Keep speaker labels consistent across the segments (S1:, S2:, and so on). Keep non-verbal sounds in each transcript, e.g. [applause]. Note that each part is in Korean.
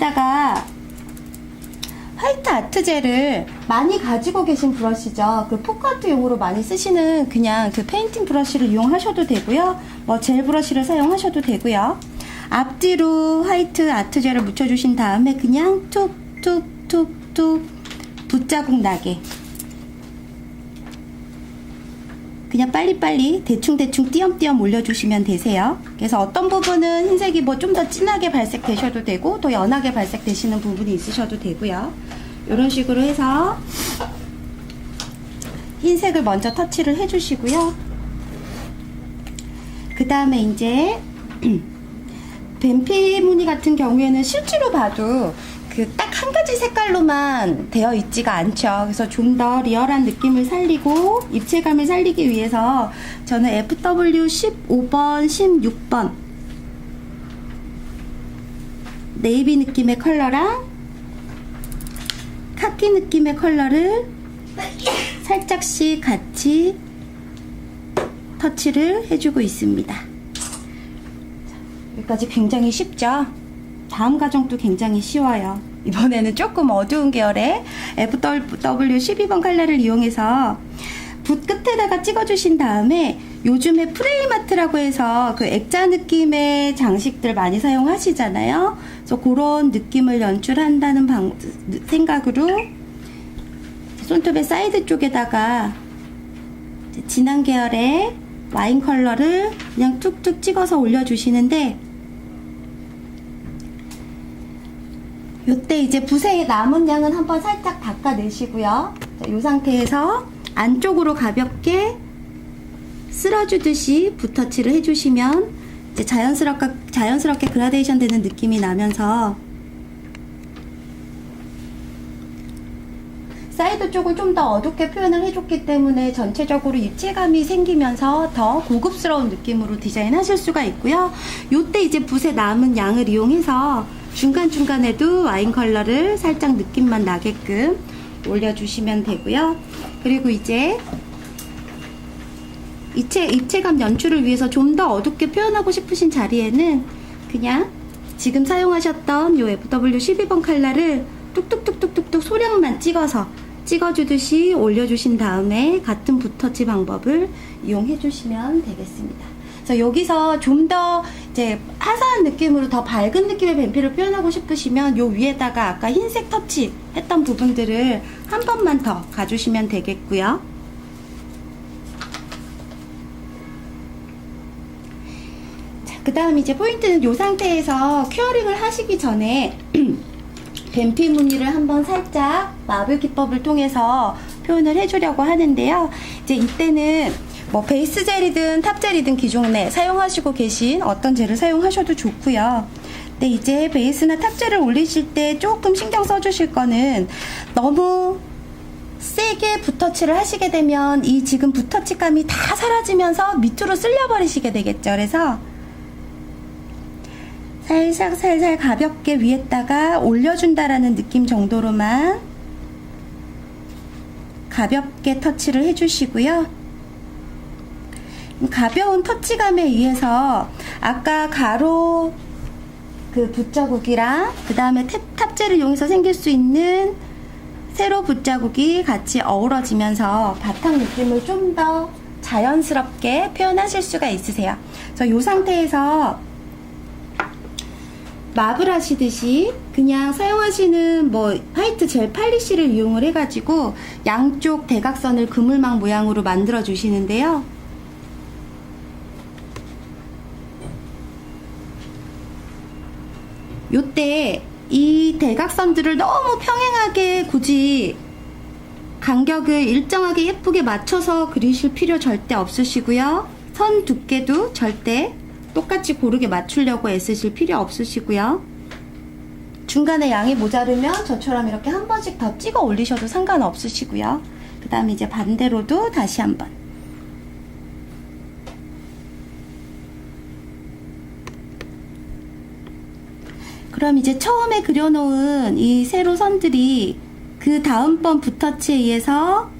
S1: 여기다가 화이트 아트젤을 많이 가지고 계신 브러쉬죠. 그 포크아트용으로 많이 쓰시는 그냥 그 페인팅 브러쉬를 이용하셔도 되고요. 뭐 젤 브러쉬를 사용하셔도 되고요. 앞뒤로 화이트 아트젤을 묻혀주신 다음에 그냥 툭툭툭툭 붓자국 나게 그냥 빨리빨리 대충대충 띄엄띄엄 올려주시면 되세요. 그래서 어떤 부분은 흰색이 뭐 좀 더 진하게 발색되셔도 되고 또 연하게 발색되시는 부분이 있으셔도 되고요. 이런 식으로 해서 흰색을 먼저 터치를 해주시고요. 그 다음에 이제 [clears throat] 뱀피 무늬 같은 경우에는 실제로 봐도 그 딱 한 가지 색깔로만 되어 있지가 않죠. 그래서 좀 더 리얼한 느낌을 살리고 입체감을 살리기 위해서 저는 FW 15번, 16번 네이비 느낌의 컬러랑 카키 느낌의 컬러를 살짝씩 같이 터치를 해주고 있습니다. 여기까지 굉장히 쉽죠? 다음 과정도 굉장히 쉬워요. 이번에는 조금 어두운 계열의 FW 12번 컬러를 이용해서 붓 끝에다가 찍어주신 다음에 요즘에 프레임 아트라고 해서 그 액자 느낌의 장식들 많이 사용하시잖아요. 그래서 그런 느낌을 연출한다는 방, 생각으로 손톱의 사이드 쪽에다가 진한 계열의 와인 컬러를 그냥 툭툭 찍어서 올려주시는데 요때 이제 붓의 남은 양은 한번 살짝 닦아내시고요. 자, 요 상태에서 안쪽으로 가볍게 쓸어주듯이 붓터치를 해주시면 이제 자연스럽게, 자연스럽게 그라데이션 되는 느낌이 나면서 사이드 쪽을 좀 더 어둡게 표현을 해줬기 때문에 전체적으로 입체감이 생기면서 더 고급스러운 느낌으로 디자인하실 수가 있고요. 요때 이제 붓의 남은 양을 이용해서 중간중간에도 와인 컬러를 살짝 느낌만 나게끔 올려주시면 되고요. 그리고 이제 입체, 입체감 연출을 위해서 좀 더 어둡게 표현하고 싶으신 자리에는 그냥 지금 사용하셨던 요 FW 12번 컬러를 뚝뚝뚝뚝뚝뚝 소량만 찍어서 찍어주듯이 올려주신 다음에 같은 붓터치 방법을 이용해 주시면 되겠습니다. 그래서 여기서 좀 더 이제 화사한 느낌으로 더 밝은 느낌의 뱀피를 표현하고 싶으시면 요 위에다가 아까 흰색 터치 했던 부분들을 한 번만 더 가주시면 되겠고요. 그 다음 이제 포인트는 이 상태에서 큐어링을 하시기 전에 [clears throat] 뱀피 무늬를 한번 살짝 마블 기법을 통해서 표현을 해주려고 하는데요. 이제 이때는 뭐 베이스 젤이든 탑 젤이든 기존에 사용하시고 계신 어떤 젤을 사용하셔도 좋고요. 근데 이제 베이스나 탑 젤을 올리실 때 조금 신경 써주실 거는 너무 세게 붓터치를 하시게 되면 이 지금 붓터치감이 다 사라지면서 밑으로 쓸려버리시게 되겠죠. 그래서 살살 살살 가볍게 위에다가 올려준다라는 느낌 정도로만 가볍게 터치를 해주시고요. 가벼운 터치감에 의해서 아까 가로 그 붓자국이랑 그 다음에 탑재를 이용해서 생길 수 있는 세로 붓자국이 같이 어우러지면서 바탕 느낌을 좀 더 자연스럽게 표현하실 수가 있으세요. 그래서 이 상태에서 마블 하시듯이 그냥 사용하시는 뭐 화이트 젤 팔리시를 이용을 해가지고 양쪽 대각선을 그물망 모양으로 만들어 주시는데요. 요때 이 대각선들을 너무 평행하게 굳이 간격을 일정하게 예쁘게 맞춰서 그리실 필요 절대 없으시고요. 선 두께도 절대 똑같이 고르게 맞추려고 애쓰실 필요 없으시고요. 중간에 양이 모자르면 저처럼 이렇게 한 번씩 더 찍어 올리셔도 상관없으시고요. 그 다음에 이제 반대로도 다시 한 번. 그럼 이제 처음에 그려놓은 이 세로 선들이 그 다음번 붓터치에 의해서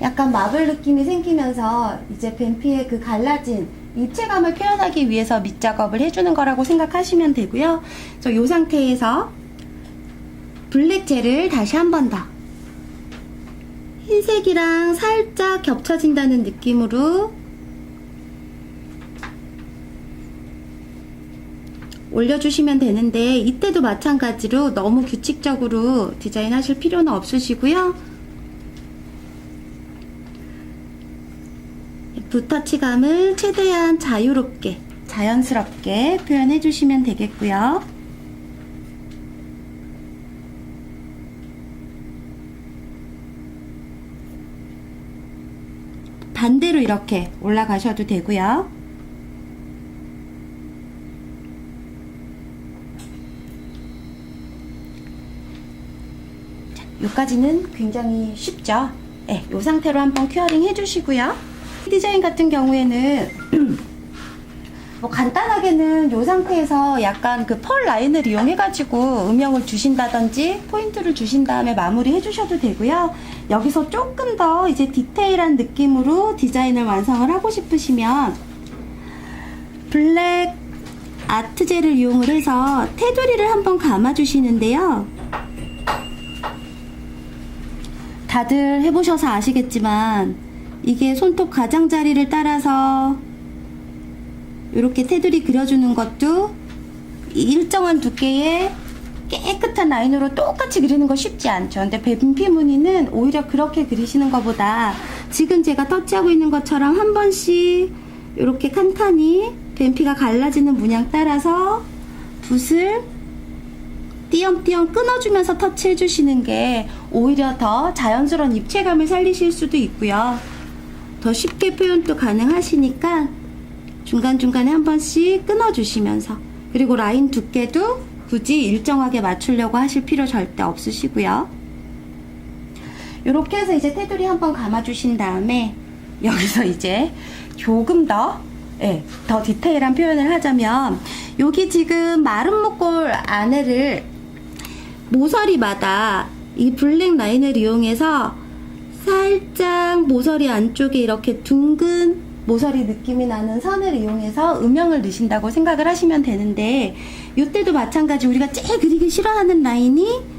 S1: 약간 마블 느낌이 생기면서 이제 뱀피의 그 갈라진 입체감을 표현하기 위해서 밑작업을 해주는 거라고 생각하시면 되고요. 그래서 이 상태에서 블랙 젤을 다시 한 번 더. 흰색이랑 살짝 겹쳐진다는 느낌으로 올려주시면 되는데 이때도 마찬가지로 너무 규칙적으로 디자인 하실 필요는 없으시고요. 붓터치감을 최대한 자유롭게 자연스럽게 표현해 주시면 되겠고요. 반대로 이렇게 올라가셔도 되고요. 요까지는 굉장히 쉽죠. 네, 요 상태로 한번 큐어링 해주시고요. 디자인 같은 경우에는 [clears throat] 뭐 간단하게는 요 상태에서 약간 그 펄 라인을 이용해가지고 음영을 주신다든지 포인트를 주신 다음에 마무리 해주셔도 되고요. 여기서 조금 더 이제 디테일한 느낌으로 디자인을 완성을 하고 싶으시면 블랙 아트젤을 이용을 해서 테두리를 한번 감아주시는데요. 다들 해보셔서 아시겠지만 이게 손톱 가장자리를 따라서 이렇게 테두리 그려주는 것도 일정한 두께의 깨끗한 라인으로 똑같이 그리는 거 쉽지 않죠. 근데 뱀피 무늬는 오히려 그렇게 그리시는 것보다 지금 제가 터치하고 있는 것처럼 한 번씩 이렇게 칸칸이 뱀피가 갈라지는 문양 따라서 붓을 띄엄띄엄 끊어주면서 터치해 주시는 게 오히려 더 자연스러운 입체감을 살리실 수도 있고요. 더 쉽게 표현도 가능하시니까 중간중간에 한 번씩 끊어주시면서 그리고 라인 두께도 굳이 일정하게 맞추려고 하실 필요 절대 없으시고요. 이렇게 해서 이제 테두리 한번 감아주신 다음에 여기서 이제 조금 더, 예, 더 디테일한 표현을 하자면 여기 지금 마른 목골 안에를 모서리마다 이 블랙 라인을 이용해서 살짝 모서리 안쪽에 이렇게 둥근 모서리 느낌이 나는 선을 이용해서 음영을 넣으신다고 생각을 하시면 되는데 이때도 마찬가지 우리가 제일 그리기 싫어하는 라인이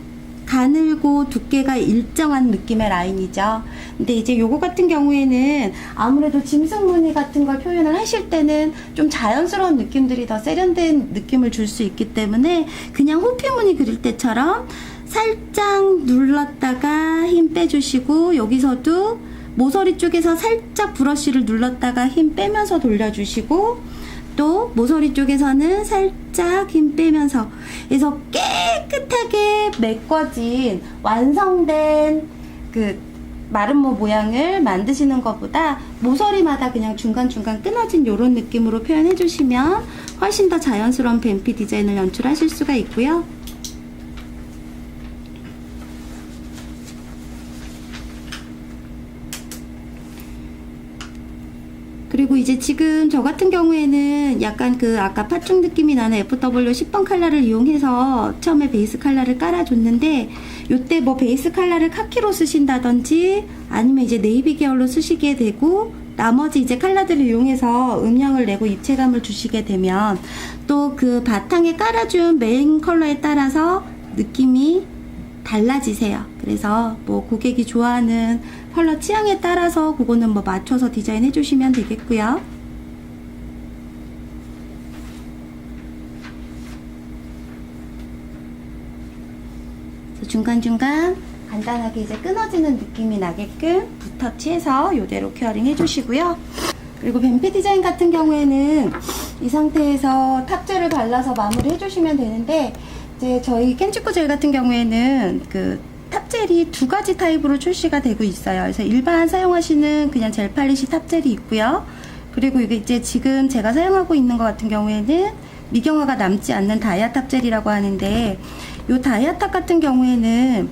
S1: 가늘고 두께가 일정한 느낌의 라인이죠. 근데 이제 요거 같은 경우에는 아무래도 짐승 무늬 같은 걸 표현을 하실 때는 좀 자연스러운 느낌들이 더 세련된 느낌을 줄 수 있기 때문에 그냥 호피 무늬 그릴 때처럼 살짝 눌렀다가 힘 빼주시고 여기서도 모서리 쪽에서 살짝 브러쉬를 눌렀다가 힘 빼면서 돌려주시고 또 모서리 쪽에서는 살짝 힘 빼면서 그래서 깨끗하게 메꿔진 완성된 그 마름모 모양을 만드시는 것보다 모서리마다 그냥 중간중간 끊어진 이런 느낌으로 표현해 주시면 훨씬 더 자연스러운 뱀피 디자인을 연출하실 수가 있고요. 그리고 이제 지금 저 같은 경우에는 약간 그 아까 팥죽 느낌이 나는 FW 10번 컬러를 이용해서 처음에 베이스 컬러를 깔아줬는데 요때 뭐 베이스 컬러를 카키로 쓰신다든지 아니면 이제 네이비 계열로 쓰시게 되고 나머지 이제 컬러들을 이용해서 음영을 내고 입체감을 주시게 되면 또 그 바탕에 깔아준 메인 컬러에 따라서 느낌이 달라지세요. 그래서 뭐 고객이 좋아하는 컬러 취향에 따라서 그거는 뭐 맞춰서 디자인 해 주시면 되겠고요. 중간중간 간단하게 이제 끊어지는 느낌이 나게끔 붓터치해서 이대로 케어링 해주시고요. 그리고 뱀피 디자인 같은 경우에는 이 상태에서 탑젤을 발라서 마무리 해주시면 되는데 이제 저희 캔치코 젤 같은 경우에는 그 탑젤이 두 가지 타입으로 출시가 되고 있어요. 그래서 일반 사용하시는 그냥 젤 팔리시 탑젤이 있고요. 그리고 이게 이제 지금 제가 사용하고 있는 것 같은 경우에는 미경화가 남지 않는 다이아 탑젤이라고 하는데 이 다이아 탑 같은 경우에는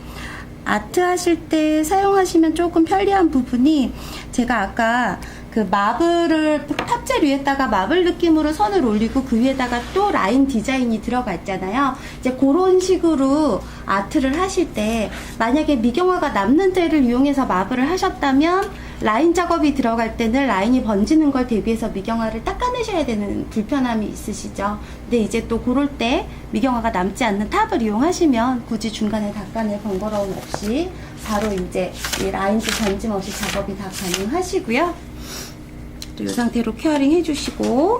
S1: 아트 하실 때 사용하시면 조금 편리한 부분이 제가 아까 그 마블을 탑젤 위에다가 마블 느낌으로 선을 올리고 그 위에다가 또 라인 디자인이 들어가 있잖아요. 이제 그런 식으로 아트를 하실 때 만약에 미경화가 남는 젤을 이용해서 마블을 하셨다면 라인 작업이 들어갈 때는 라인이 번지는 걸 대비해서 미경화를 닦아내셔야 되는 불편함이 있으시죠. 근데 이제 또 그럴 때 미경화가 남지 않는 탑을 이용하시면 굳이 중간에 닦아낼 번거로움 없이 바로 이제 이 라인도 번짐 없이 작업이 다 가능하시고요. 또 이 상태로 케어링 해주시고